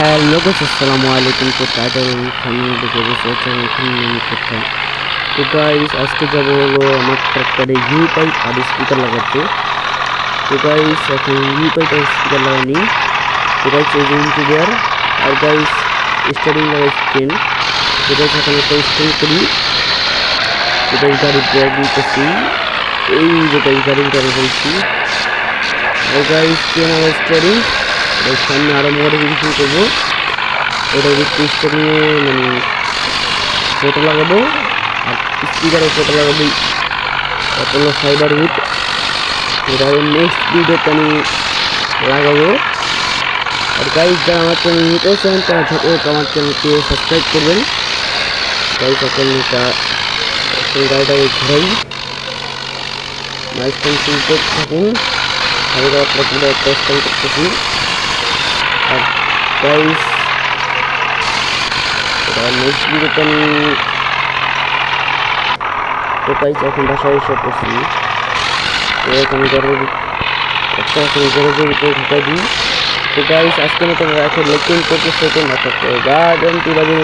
Hello guys, আসসালামু আলাইকুম। তো টাইটেল থাম্বনেল দেখে আমি কোথায় তো গাইস আজকে যাব হলো আমার ট্র্যাক্টরে ইউ পাইপ আর স্পিকার লাগাতে। তো গাইস এখন ইউ পাইপ আর স্পিকার লাগাইনি। তো গাইস এই ইন্টিরিয়ার আর গাইস স্টারিং লাগাই স্ক্রিন তো গাইস এখন একটা স্ক্রিন করি। তো গাইস গাড়ি ব্রেক দিতেছি এই যে গাইস গাড়ি করে ফেলছি আর গাইস আর স্টারিং এর সামনে আরও মডিফিকেশন করব। এটা হচ্ছে স্টারিংয়ে মানে ফটো লাগাবো। আর স্পিকারে ফটো লাগাবো। অপোলো ফাইবার উইথ এটা নেক্সট ভিডিওতে আমি লাগাবো। আর গাইজ যারা আমার চ্যানেল নিতে চান তারা ঝটপট আমার চ্যানেলকে সাবস্ক্রাইব করবেন। এখন এটা সেই গাড়িটাকে ঘোরাই। শুনতে থাকুন। আমি পুরো টেস্ট করতেছি। আর গাইস এটা নেক্সট ভিডিওতে আমি তো গাইস এখন বাসায় এসে পড়ছি। তো এখন ঘরের একটা এখন ঘরের ভিতরে ঢুকাই দিই তো গাইস আজকে মতো এখন লেকিন করতে সেকেন্ড অর্থাৎ গার্ডেন টু বাজে